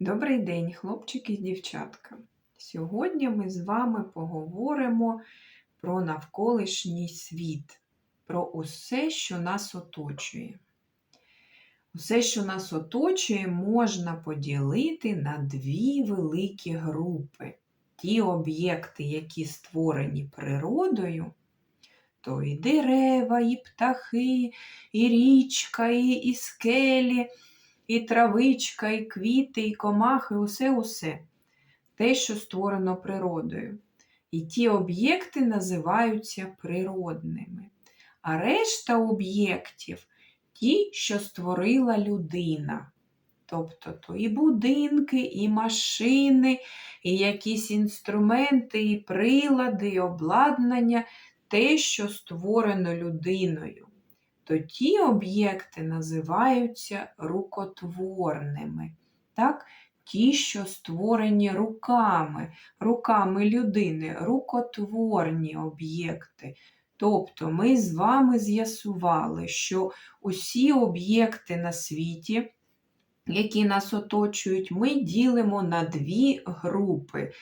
Добрий день, хлопчики і дівчатка. Сьогодні ми з вами поговоримо про навколишній світ, про усе, що нас оточує. Усе, що нас оточує, можна поділити на дві великі групи. Ті об'єкти, які створені природою, то і дерева, і птахи, і річка, і, і скелі і травичка, і квіти, і комахи, усе-усе. Те, що створено природою. І ті об'єкти називаються природними. А решта об'єктів ті, що створила людина. Тобто то і будинки, і машини, і якісь інструменти, і прилади, і обладнання, те, що створено людиною то ті об'єкти називаються рукотворними. Так? Ті, що створені руками, руками людини, рукотворні об'єкти. Тобто ми з вами з'ясували, що усі об'єкти на світі, які нас оточують, ми ділимо на дві групи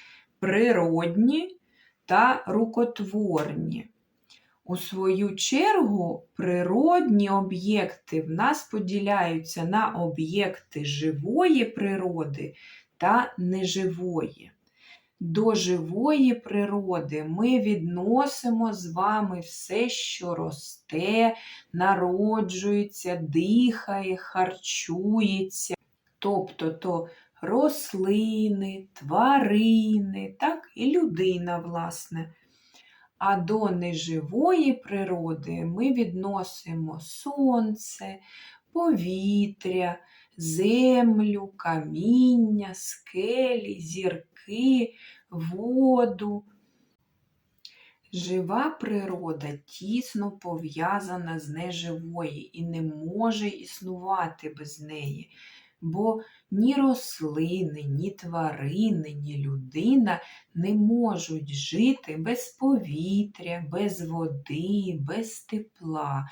природні та рукотворні. У свою чергу, природні об'єкти в нас поділяються на об'єкти живої природи та неживої. До живої природи ми відносимо з вами все, що росте, народжується, дихає, харчується, тобто то рослини, тварини, так, і людина, власне. А до неживої природи ми відносимо сонце, повітря, землю, каміння, скелі, зірки, воду. Жива природа тісно пов'язана з неживою і не може існувати без неї бо ні рослини, ні тварини, ні людина не можуть жити без повітря, без води, без тепла.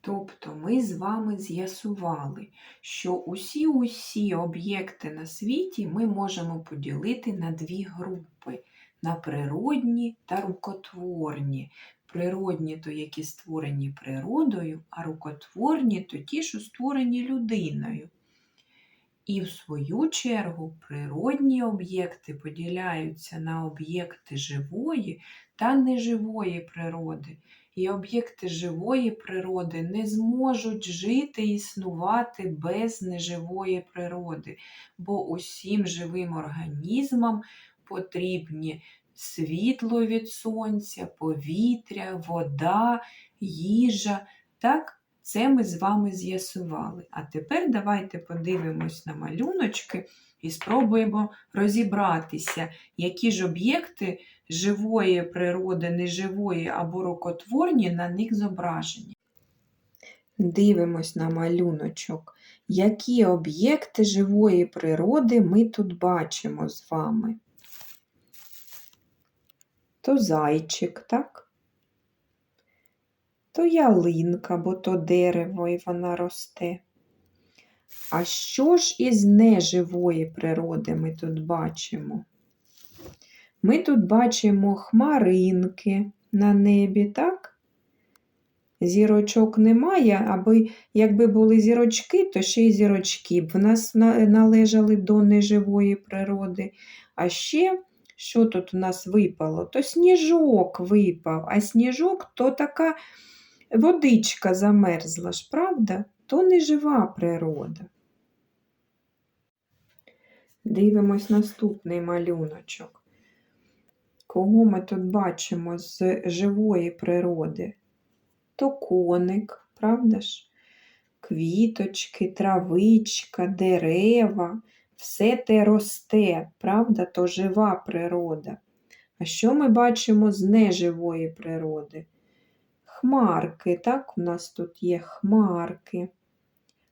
Тобто ми з вами з'ясували, що усі усі об'єкти на світі ми можемо поділити на дві групи на природні та рукотворні. Природні то, які створені природою, а рукотворні то ті, що створені людиною. І, в свою чергу, природні об'єкти поділяються на об'єкти живої та неживої природи. І об'єкти живої природи не зможуть жити і існувати без неживої природи, бо усім живим організмам потрібні світло від сонця, повітря, вода, їжа. так? Це ми з вами з'ясували. А тепер давайте подивимось на малюночки і спробуємо розібратися, які ж об'єкти живої природи, неживої або рукотворні на них зображені. Дивимось на малюночок, які об'єкти живої природи ми тут бачимо з вами. То зайчик, так? То ялинка, бо то дерево і вона росте. А що ж із неживої природи ми тут бачимо? Ми тут бачимо хмаринки на небі, так? Зірочок немає, аби якби були зірочки, то ще й зірочки б в нас належали до неживої природи. А ще, що тут у нас випало? То сніжок випав, а сніжок то така водичка замерзла ж, правда? То не жива природа. Дивимось наступний малюночок. Кого ми тут бачимо з живої природи? То коник, правда ж? Квіточки, травичка, дерева, все те росте, правда, то жива природа. А що ми бачимо з неживої природи? Хмарки, так, у нас тут є хмарки.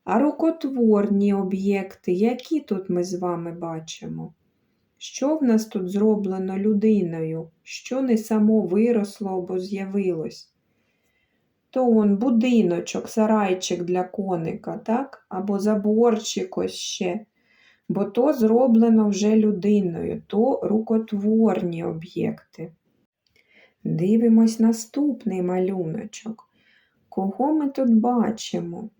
А рукотворні об'єкти, які тут ми з вами бачимо? Що в нас тут зроблено людиною, що не само виросло або з'явилось? То он будиночок, сарайчик для коника, так? або заборчик ось ще. бо то зроблено вже людиною, то рукотворні об'єкти. Дивимось наступний малюночок. Кого ми тут бачимо?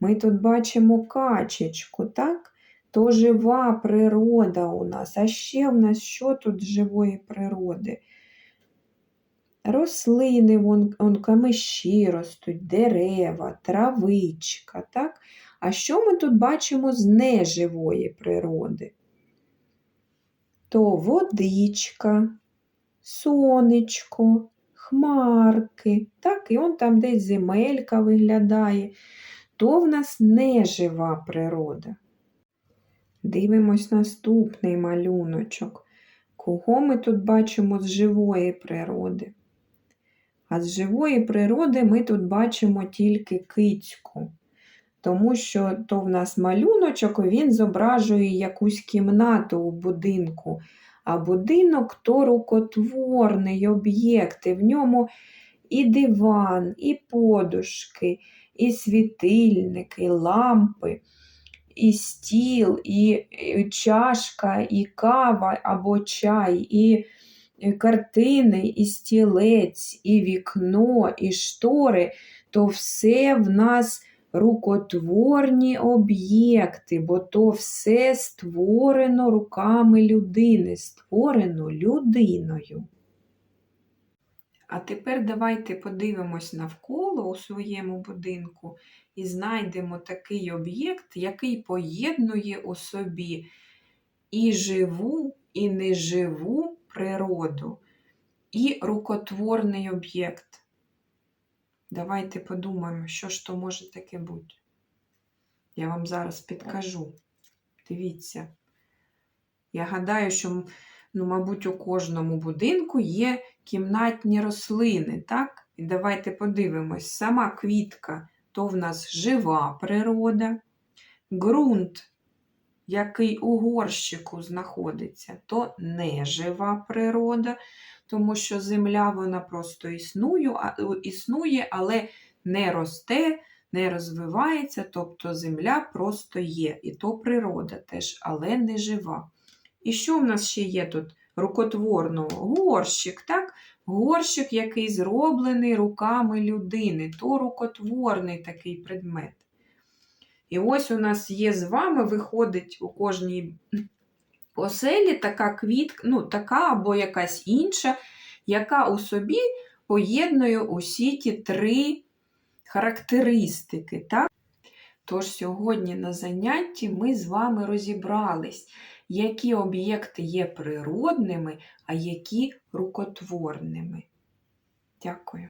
Ми тут бачимо качечку, так? То жива природа у нас. А ще в нас що тут живої природи? Рослини, вон, вон камиші ростуть, дерева, травичка, так? А що ми тут бачимо з неживої природи? То водичка, сонечко, хмарки, так, і он там десь земелька виглядає, то в нас нежива природа. Дивимось наступний малюночок. Кого ми тут бачимо з живої природи? А з живої природи ми тут бачимо тільки кицьку, тому що то в нас малюночок, він зображує якусь кімнату у будинку. А будинок то рукотворний об'єкт, і в ньому і диван, і подушки, і світильники, і лампи, і стіл, і, чашка, і кава або чай, і картини, і стілець, і вікно, і штори, то все в нас рукотворні об'єкти, бо то все створено руками людини, створено людиною. А тепер давайте подивимось навколо у своєму будинку і знайдемо такий об'єкт, який поєднує у собі і живу, і неживу природу, і рукотворний об'єкт. Давайте подумаємо, що ж то може таке бути. Я вам зараз підкажу. Дивіться. Я гадаю, що, ну, мабуть, у кожному будинку є кімнатні рослини, так? І давайте подивимось, сама квітка то в нас жива природа, ґрунт, який у горщику знаходиться, то нежива природа, тому що земля вона просто існує, але не росте, не розвивається, тобто земля просто є, і то природа теж, але не жива. І що в нас ще є тут рукотворного? Горщик, так? Горщик, який зроблений руками людини, то рукотворний такий предмет. І ось у нас є з вами, виходить у кожній оселі така квітка, ну, така або якась інша, яка у собі поєднує усі ті три характеристики. Так? Тож сьогодні на занятті ми з вами розібрались, які об'єкти є природними, а які рукотворними. Дякую.